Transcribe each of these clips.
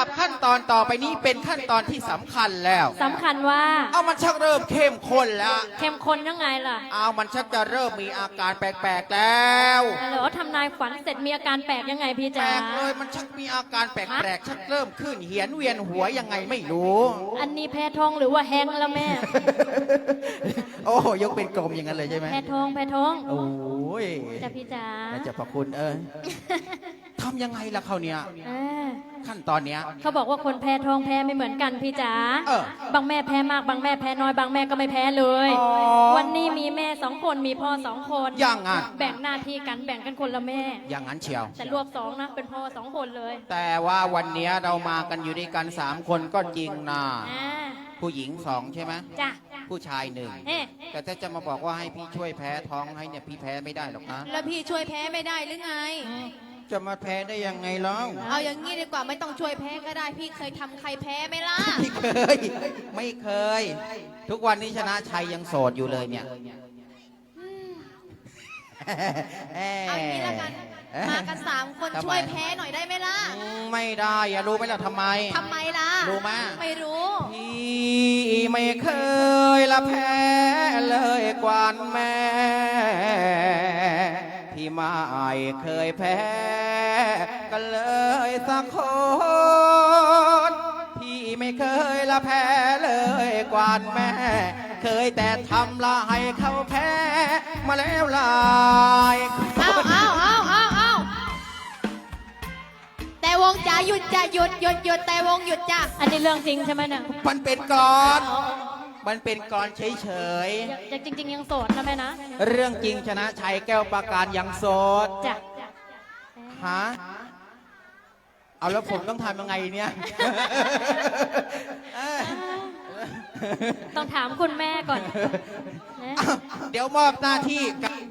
ดับขั้นตอนต่อไปนี้เป็นขั้นตอนที่สำคัญแล้ว สำคัญว่าเอามันชักเริ่มเข้มข้นแล้ว เข้มข้นยังไงล่ะเอามันชักจะเริ่มมีอาการแปลกๆแล้วเหรอทำนายฝันเสร็จมีอาการแปลกยังไงพี่แปลจ๋ากเลยมันชักมีอาการแปลกๆชักเริ่มขึ้นเหียนเวียนหัวยังไงไม่รู้ อันนี้แพ้ท้องหรือว่าแห้งแล้วแม่ โอ้ยกเป็นกลมอย่างนั้นเลยใช่ไหมแพ้ท้องแพ้ท้องโอ้ยจ้ะพี่จ๋าแล้วจะพระคุณเออทำยังไงล่ะเขาวเนี่ยเออ ขั้นตอนเนี้ย เขาบอกว่าคนแพ้ท้องแพ้ไม่เหมือนกันพี่จ๋า เออบางแม่แพ้มากบางแม่แพ้น้อยบางแม่ก็ไม่แพ้เลย อ๋อวันนี้มีแม่สองคนมีพ่อสองคนอย่างงั้น แบ่งหน้าที่กันแบ่งกันคนละแม่ อย่างนั้นเชียว แต่รวบสองนะเป็นพ่อสองคนเลยแต่ว่าวันเนี้ยเรามากันอยู่ด้วยกันสามคนก็จริงนะอ่าผู้หญิงสองใช่ไหมจ้ะผู้ชายหนึ่งเอ๊ะแต่ถ้าจะมาบอกว่าให้พี่ช่วยแพ้ท้องให้เนี่ยพี่แพ้ไม่ได้หรอกนะแล้วพี่ช่วยแพ้ไม่ได้หรือไง จะมาแพ้ได้ยังไงเล่าเอาอย่างนี้ดีกว่าไม่ต้องช่วยแพ้ก็ได้พี่เคยทำใครแพ้ไหมล่ะ ไม่เคย ไม่เคย ทุกวันนี้ชนะชัยยังโสดอยู่เลยเนี่ยเอาอย่างนี้แล้วกัน มากันสามคนทำไมช่วยแพ้หน่อยได้ไหมล่ะอืมไม่ได้อย่ารู้ไหมล่ะทำไมทำไมล่ะ รู้ไหมไม่รู้ พี่ไม่เคยละแพ้เลยกวานแม่ พี่ไม่เคยแพ้ กันเลยสักคน พี่ไม่เคยละแพ้เลยกวานแม่ เคยแต่ทำละให้เขาแพ้ มาแล้วหลายคน เอาเอาเอาเอาเอาแต่วงจ๋าหยุดจ้ะหยุดหยุดหยุดแต่วงหยุดจ้ะอันนี้เรื่องจริงใช่ไหมเนี่ย มันเป็นกรอน มันเป็นกรอนเฉยยังจริง ๆ ยังโสดนะแม่นะๆ เรื่องจริงชนะชัยแก้วประการยังโสดจ้ะฮะเอาแล้วผมต้องทำยังไงเนี่ยเอ้ยต้องถามคุณแม่ก่อนนะเดี๋ยวมอบหน้าที่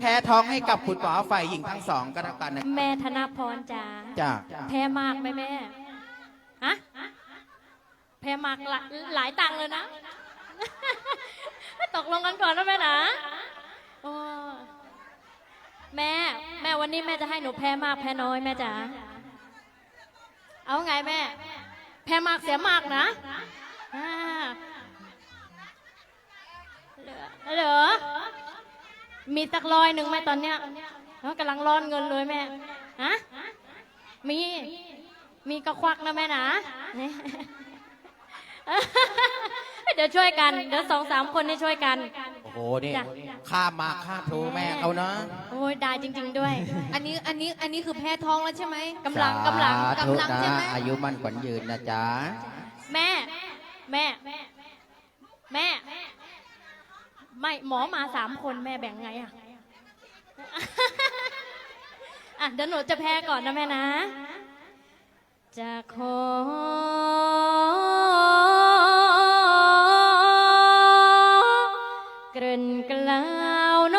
แพ้ท้องให้กับคุณหมอฝ่ายหญิงทั้งสองก็แล้วกันนะแม่ธนพรจ๋าจ้าแพ้มากไหมแม่ฮะแพ้มากหลายหลายตังค์เลยนะ ตกลงกันก่อนนะแม่นะโอ้แม่ แม่วันนี้แม่จะให้หนูแพ้มากแพ้น้อยแม่จ๋าเอาไงแม่ แพ้มากเสียมากนะอ่าเหลือเหลือมีสักร้อยหนึ่งไหมตอนเนี้ยเอ้ากำลังร้อนเงินเลยแม่ฮะมีมีก็ควักนะแม่นะ เดี๋ยวช่วยกัน เดี๋ยวสองสามคนนี่ช่วยกัน โอ้โห นี่จ้ะ ข้ามมาข้ามโทรแม่เขานะ โอ้ยได้จริง ๆ ด้วยอันนี้อันนี้อันนี้คือแพ้ท้องแล้วใช่ไหม กำลังกำลัง สาธุกำลังใช่ไหม นะอายุมั่นขวัญยืนนะจ๊ะ แม่ แม่ แม่ไม่หมอมาสามคนแม่แบ่งไงอะอะเดี๋ยวหนูจะแพ้ก่อนนะแม่นะ จะขอ กริ่นกล่าวโน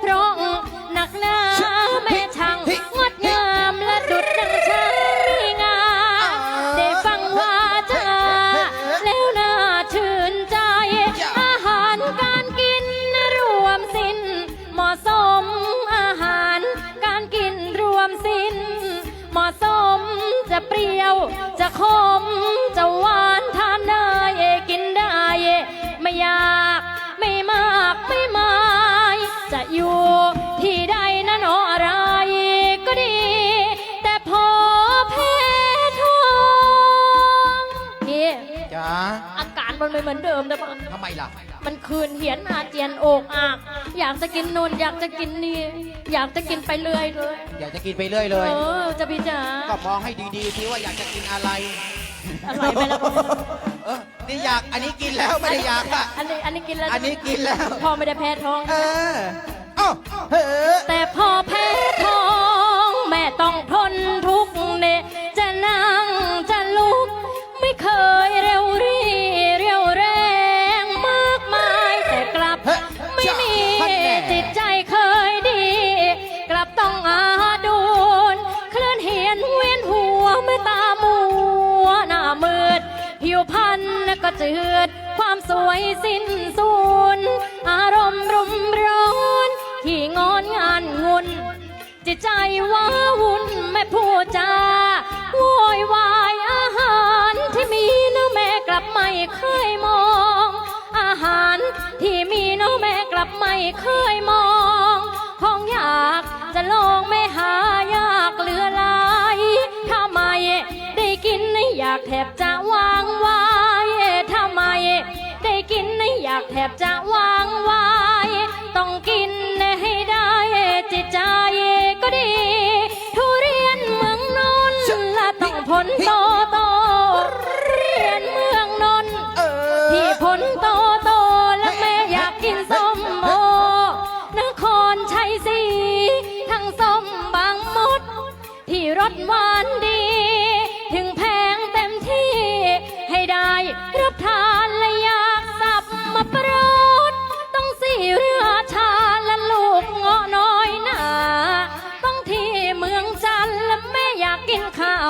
พูดเพราะหนักหนา มันไม่เหมือนเดิมนะปะทำไมล่ะ มันคืนเหียนอาเจียนโอกอากอยากจะกินนูนอยากจะกินนี่ อยากจะกินไปเรื่อยเลยอยากจะกินไปเรื่อยเลเอย อจะพี่จ๋าก็มองให้ดีๆสิว่าอยากจะกินอะไรอร่อยไหมล่ะเออนี่อยากอันนี้กินแล้วไม่ได้อยากอะ อันนี้อันนี้กินแล้วอันนี้กินแล้ว พ่อไม่ได้แพ้ท้อง เออเอ้าเฮ้อแต่พอแพ้ท้อ จืด ความสวยสิ้นสูญอารมณ์รุมร้อน ที่งอนงานงุน จิตใจว้าวุ่นไม่พูดจาโวยวายอาหารที่มีน้องแม่กลับไม่เคยมอง อาหารที่มีน้องแม่กลับไม่เคยมอง ของอยากจะลองไม่หายากเหลือหลายถ้าไม่ได้กินอยากแทบจะวางไว้ถ้า อยากแทบจะวางวาย ต้องกินให้ได้จิตใจก็ดี ทุเรียนเมืองนนท์และต้องผลโตโต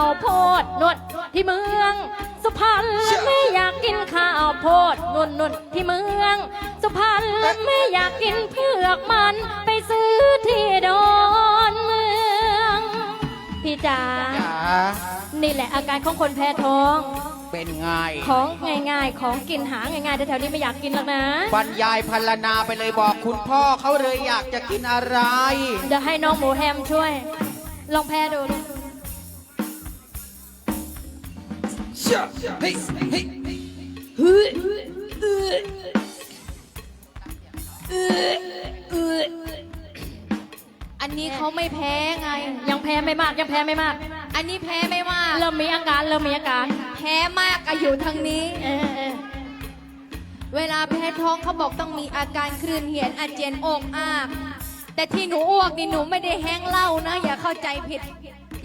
าวโพดนวดที่เมือง สุพรรณและแม่อยากกินข้าวโพดนวลนวลที่เมือง สุพรรณและแม่อยากกินเผือกมันไปซื้อที่ดอนเมืองพี่จ๋าจ๋านี่แหละอาการของคนแพ้ท้อง เป็นไงของง่ายๆ ของกินหาง่ายๆแต่แถวนี้ไม่อยากกินหรอกนะบรรยายพันลนาไปเลยบอกคุณพ่อเขาเลยอยากจะกินอะไร เดี๋ยวให้น้องหมูแฮมช่วย ลองแพ้ดูลูก เฮ้ยเฮ้ยอันนี้เขาไม่แพ้ไง ยังแพ้ไม่มากยังแพ้ไม่มาก อันนี้แพ้ไม่มาก เริ่มมีอาการเริ่มมีอาการ แพ้มากก็อยู่ทางนี้ เออเออเวลาแพ้ท้องเขาบอกต้องมีอาการคลื่นเหียนอาเจียนอกอาก แต่ที่หนูอ้วกนี่หนูไม่ได้แห้งเหล้านะ อย่าเข้าใจผิด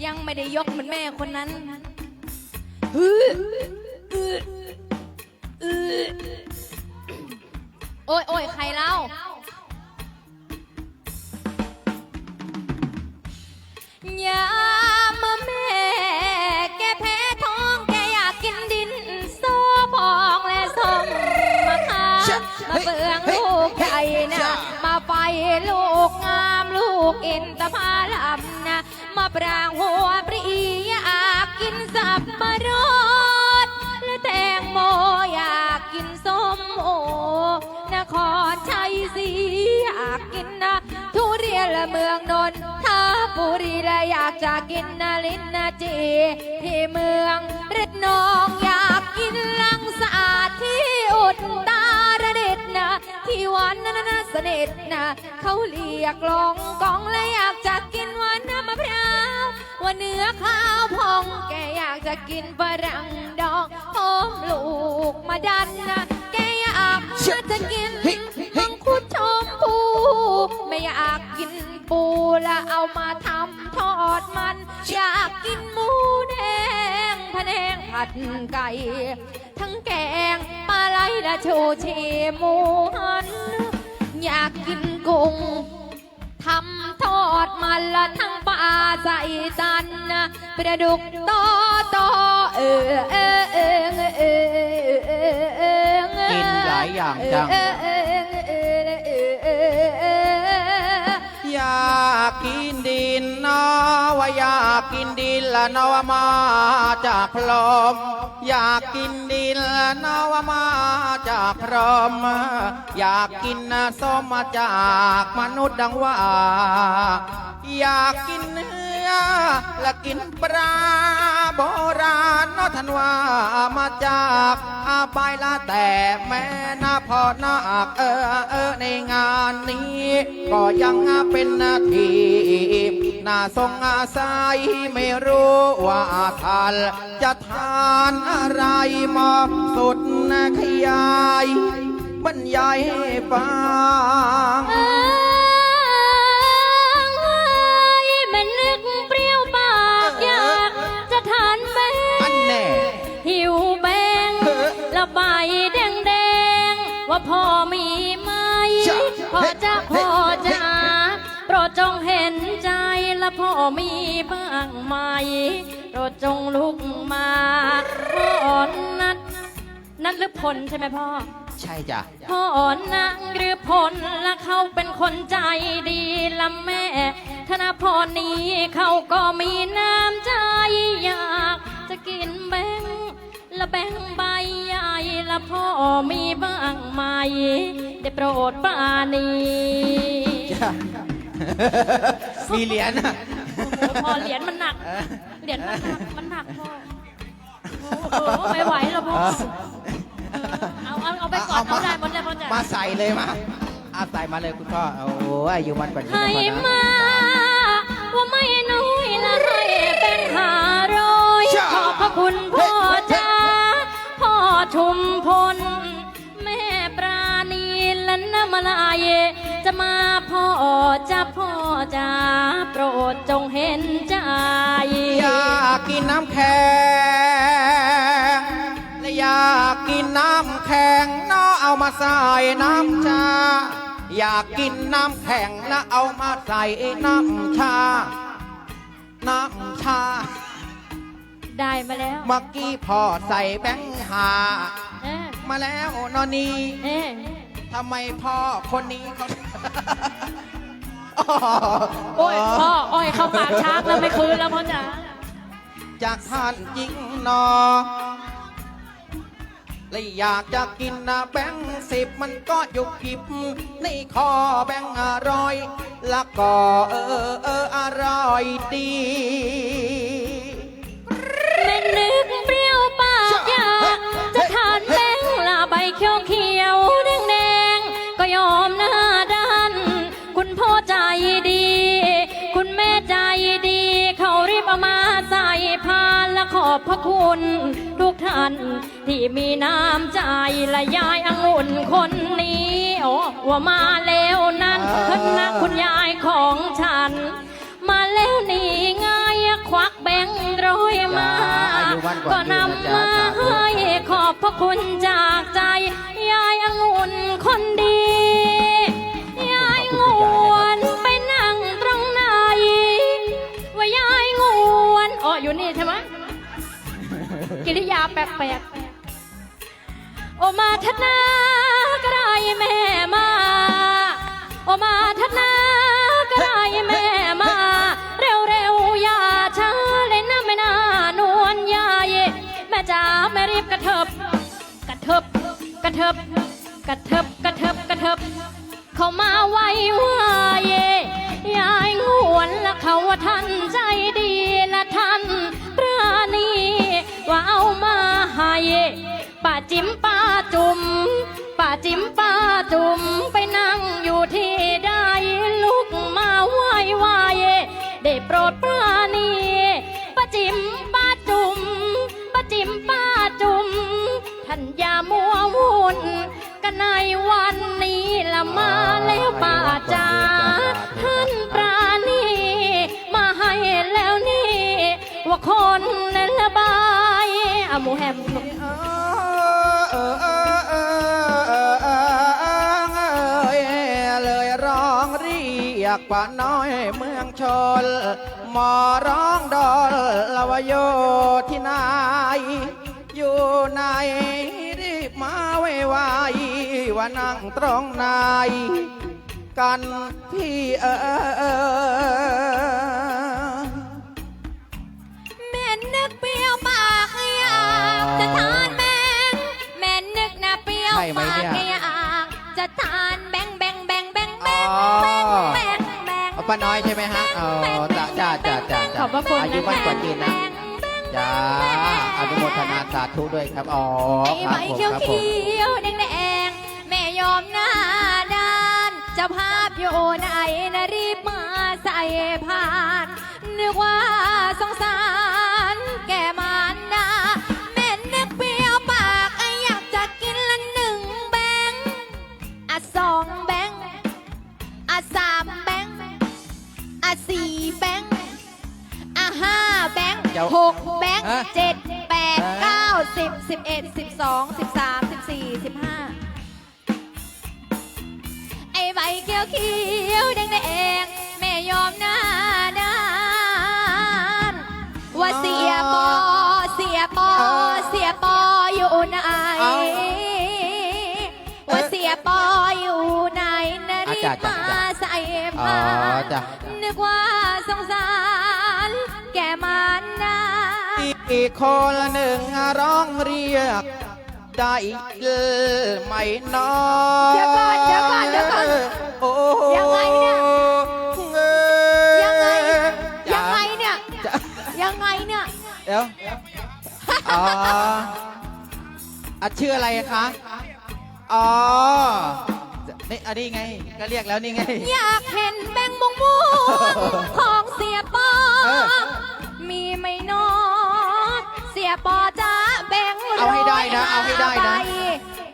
ยังไม่ได้ยกเหมือนแม่คนนั้นฮึอืออือ โอ้ยโอ้ยใครเล่า ยามแม่ แกแพ้ท้องแกอยากกินดินโซพองและส้มมะขามมาเบืองลูกใหญ่นะมาไฟลูกงามลูกอินทผลัมนะ มาปรางหัวปรี บุรีและอยากจะกินนาลินนาจี ที่เมืองเรดนองอยากกินลังสะอาดที่อุดตาระเด็ดนะ ที่หวันนั้นนะเสด็จนะ เขาเรียกลองกองและอยากจะกินหวันน้ำมะพร้าววันเนื้อข้าวพองแกอยากจะกินฝรั่งดองหอมลูกมาดันนะแกอยากจะกิน มังคุดชมพูไม่อยากกินปูและเอามาทำทอดมัน อยากกินหมูแดงพะแนงผัดไก่ ทั้งแกงปลาไหลและโชชีหมูหัน อยากกินกุ้งทำทอดมันละทั้งปลาใส่ตันนะปลาดุกตอตอเออเออเออเออเออเออเออกินหลายอย่างจัง กกินดินนะว่าอยากกินดินละนว่ามาจากพรหมอยากกินดินละนว่ามาจากพรหมอยากกินส้มมาจากมนุษย์ดังว่า อยากกินเนื้อ และกินปลาโบราณนาะท่านว่ามาจากอาบายละแต่แม่นาพอนาคเออเออในงานนี้ ก็ยังเป็นนาทีน่าทรงอาศัยไม่รู้ว่าทานจะทานอะไรมอบสุดขยายบรรยายให้ฟัง พ่อมีไหมจ๊ะพ่อจะเฮ้พ่อเฮ้จะโปรดจงเห็นใจละพ่อมีบ้างไหมโปรดจงลุกมาพ่อนัดนัดหรือพลใช่ไหมพ่อ ใช่จ้ะพ่อนังหรือพลละเขาเป็นคนใจดีละแม่ ธนพรนี้เขาก็มีน้ำใจอยากจะกินแบ พ่อมีบ้างไหมได้โปรดปรานีจ้ะมีเหรียญอะโอ้โหพอเหรียญมันหนัก เหรียญมันหนักมันหนักพ่อโอ้โหไม่ไหวแล้วพ่อเอาเอาเอาไปก่อนเอาได้หมดเลยพ่อจ๋ามาใส่เลยมาเอาใส่มาเลยคุณพ่อโอ้ยอายุมันกว่านี้ให้นะพ่อนะมาว่าไม่น้อยละให้เป็นห้าร้อยจ้าขอบพระคุณพ่อจ้าพ่อ ชุมพล แม่ปราณีและน้ำลาย จะมาพ่อจะพ่อจ้าโปรดจงเห็นใจ อยากกินน้ำแข็งและอยากกินน้ำแข็งเนาเอามาใส่น้ำชา อยากกินน้ำแข็งแล้วเอามาใส่น้ำชา น้ำชา ได้มาแล้วเมื่อกี้พ่อใส่แบงค์หา เอ๊ะมาแล้วนอนนี่เอ๊ะทำไมพ่อคนนี้เขาโอ้ยพ่อโอ้ยเข้าปากช้างแล้วไม่คืนแล้วพ่อจ๋าจากท่านจริงหนอและอยากจะกินนะแบงค์สิบมันก็ยุบกิบในคอแบงค์อร่อย แล้วก็เออเอออร่อยดีแม่ นึกเปรี้ยวปากอยากจะทานแบงลาใบเขียวเขียวแดงแดงก็ยอมหน้าด้านคุณพ่อใจดี คุณแม่ใจดี เขารีบเอามาใส่พานและขอบพระคุณ ทุกท่านที่มีน้ำใจและยายองุ่นคนนี้โอ้ว่ามาแล้วนั้นคณะคุณยายของฉัน วันกว่าก็นำมาให้ขอบพระคุณจากใจ ยายองุ่นคนดี ยายงวนไปนั่งตรงไหนว่ายายงวนอ๋ออยู่นี่ใช่ไหมกิริยาแปลกๆโอมาทัดนากระไรแม่มา โอมาทัดนากระไรแม่ เถิบกระเถิบกระเถิบกระเถิบกระเถิบกระเถิบเข้ามาไว อะหมูแฮมเออเลยร้องเรียกป่าน้อยเมืองชนหมอร้องดอลละวโยที่ไหนอยู่ไหนรีบมาไวไวๆว่านั่งตรงไหนกันพี่เออ จะทานแบงแม่นึกนะเปรี้ยวใช่ไหมปากเนี่ยอยากจะทานแบงแบงแบงแบงแบอ๋งอค์แบงแบงแบงเอาป้าน้อยใช่ไหมฮะเออจ้าจ้าจ้าจ้าจ้าพระคุณ อายุมั่นกว่าจีนนะจ้าอนุโมทนาสาธุด้วยครับอ๋อไอ้คใบรับผมเขียวครับเขีมยวแดงแดงแม่ยอมหน้าด้านเจะภาพอยู่ไหนนะรีบมาใส่ผ่าน นึกว่าสงสาร อะสี่แบงค์อะห้าแบงค์เจ้าหกแบงค์ฮะเจ็ดแปดฮะเก้าสิบสิบเอ็ดสิบสองสิบสามสิบสี่สิบห้าไอ้ใบเขียวเขียวแดงแดงแม่ยอมหน้า นะรีอะบจ้ะมาจ้ะใส่อ๋อผ้าจ้ะ นึกว่าสงสารแกมันนาอีกคนละหนึ่งร้องเรียก ได้ไหมน้องเดี๋ยวก่อนเดี๋ยวก่อนเดี๋ยวก่อนโอ้ยังไงเนี่ยเอ้ยยังไงจ้ะยังไงเนี่ยจ้ะยังไงเนี่ย เดี๋ยวอ๋ออะชื่ออะไรคะ อ๋อ นี่อันนี้ไง ก็เรียกแล้วนี่ไง อยากเห็นแบงค์ม่วงม่วงของเสียปอ เออ มีไหม่นอเสียปอจ้าแบงค์เอาให้ได้นะร้ยเอาให้ได้นะใบ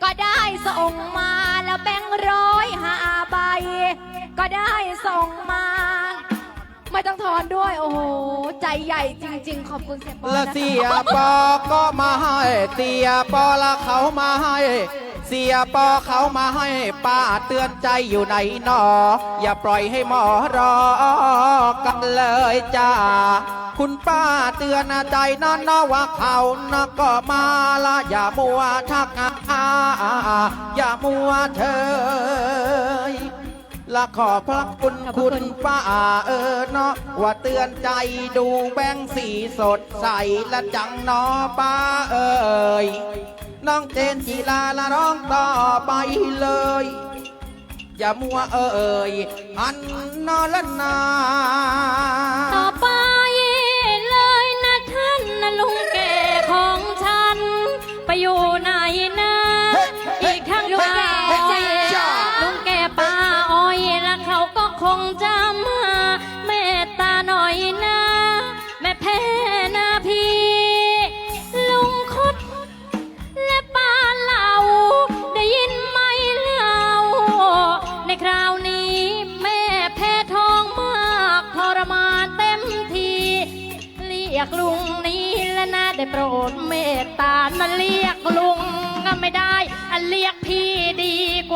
ก็ได้ส่งมาแล้วแบงค์ร้อยห้าใบ ก็ได้ส่งมา ไม่ต้องทอนด้วย โอ้โห ใจใหญ่จริง ๆ ขอบคุณเสียปอและนะคะ เสียปอก็มาให้เสียปอละเขามาให้ เสียปอเขามาให้ป้าเตือนใจอยู่ไหนหนอ อย่าปล่อยให้หมอรอกันเลยจ้าคุณป้าเตือนใจนอนนอว่าเขานะก็มาละอย่ามัวทักอาอย่ามัวเธอละขอบพระคุณคุณป้าเออเนาะว่าเตือนใจดูแบงสีสดใสและจังเนอป้าเอ่ย น้องเจนจีลาละร้องต่อไปเลยอย่ามัวเอ่ยอันนอละนาต่อไปเลยนะท่านนะลุงแก่ของฉัน ไปอยู่ไหน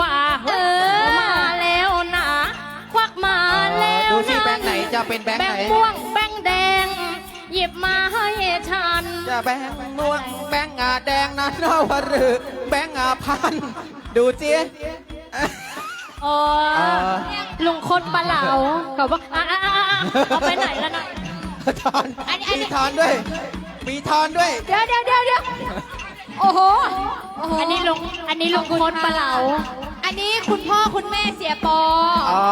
ว่าเออมาแล้วนะควักมาแล้วดูสินะแบงค์ไหนจะเป็นแบงค์แบไหนงค์ม่วงแบงค์แดง หยิบมาให้ฉัน จะแบงค์ม่วงแบงค์อาแดงนะนอวหรือแบงค์อาพันดูสิอ๋อเออลุงคดปลาเหลาเขาบอกอะอะอะอะเอาไปไหนแล้วนะ ทอนมีทอนด้วย มีทอนด้วย เดี๋ยวเดี๋ยวเดี๋ยวเดี๋ยวโอ้โหโโหอันนี้ลุงอันนี้ลุงคดปลาเหลา อันนี้คุณพ่อคุณแม่เสียปอ อ๋อ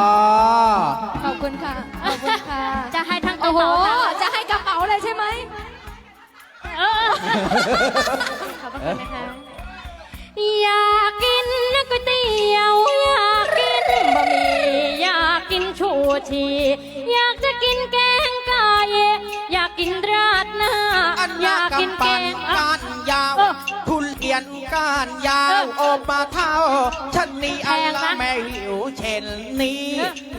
ขอบคุณค่ะ ขอบคุณค่ะ จะให้ทั้งกโอ้ระโห เป๋าตังค์จะให้กระเป๋าเลยใช่ไหม เออขอบคุณนะคะ อยากกินก๋วยเตี๋ยว อยากกินบะหมี่อยากกินชูชี อยากจะกินแกงไก่อยากกินราดหน้า อันายอยากกินกำแกปันงอะก้านยาว เออ ทุเรียนก้าน ยาวอโอบมาเท่าฉันนี่อันละนะไม่หิวเช่นนี้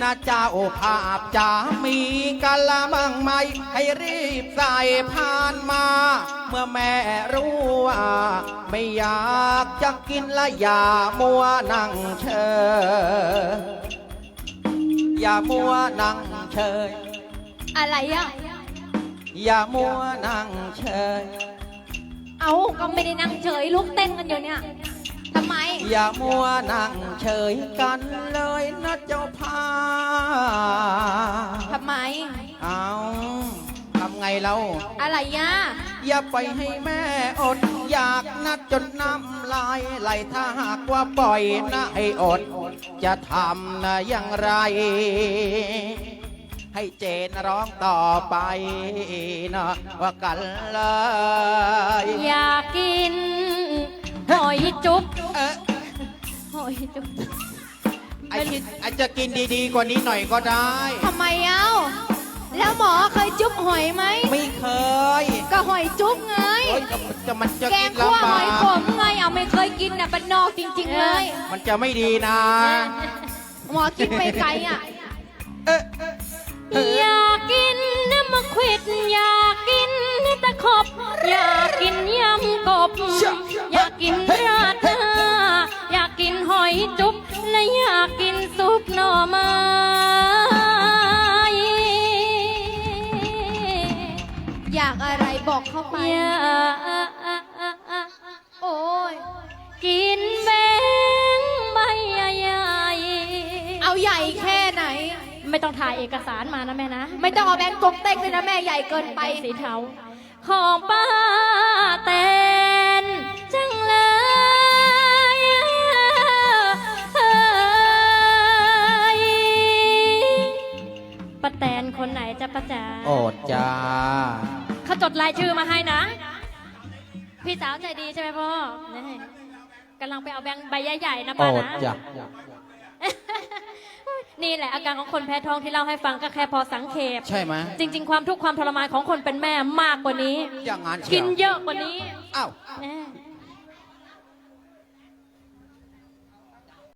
นะเจ้าภาพจะมีกะละมังไหมให้รีบใส่ผ่านมา เมื่อแม่รู้ว่าไม่อยากจะกินละอย่ามัวนั่งเชยอย่ามัวนั่งเชยอะไรอะ อย่ามัวนั่งเฉย เอาก็ไม่ได้นั่งเฉยลุกเต้นกันอยู่เนี่ยทำไม อย่ามัวนั่งเฉยกันเลยนะเจ้าพาทำไม เอาทำไงเรา อะไรย่ะอย่าไปให้แม่อด อยากนัดจนน้ำลายไหลถ้าหากว่าปล่อยนะให้อด จะทำนะอย่างไร ให้เจนร้องต่อไปนะว่ากันเลย อยากกินหอยจุ๊บเออหอยจุ๊บไอ้ที่อาจจะกินดีๆ กว่านี้หน่อยก็ได้ ทำไมเอ้า แล้วหมอเคยจุ๊บหอยไหมไม่เคยก็หอยจุ๊บไง โอ๊ยก็จะมันจะแกกิงนคั่วลำหบาอยกขมไงเอาไม่เคยกินน่ะเป็นนอกจริง ๆ เลย มันจะไม่ดีนะ หมอคิดไปไกลอะเอ๊ะเอ๊ะอยากกินน้ำมะขวิดอยากกินตะขบ อยากกินยำกบ อยากกินราดหน้าอยากกินหอยจุ๊บและอยากกินซุปหน่อไม้อยากอะไรบอกเข้าไป อยากโอ้ย กินแบงใบใหญ่ๆเอาใหญ่แค่ ไหนไม่ต้องถ่ายเอกสารมานะแม่นะ ไม่ต้องเอาแบงก์กงเต็กเลยนะแม่ใหญ่เกินไปสีเทาของป้าแตนจังเลยเอ้ยป้าแตนคนไหนจะป้าจ๋าโอดจ้า เขาจดรายชื่อมาให้นะ พี่สาวใจดีใช่ไหมพ่อนี่กำลังไปเอาแบงค์ใบใหญ่ๆนะโอป้าดนะ จ้า นี่แหละอาการของคนแพ้ท้องที่เล่าให้ฟังก็แค่พอสังเขปใช่ไหมจริง ๆ ความทุกข์ความทรมานของคนเป็นแม่มากกว่านี้ อย่างงั้นเชีกิยนวเยอะกว่านี้อ้าว แน่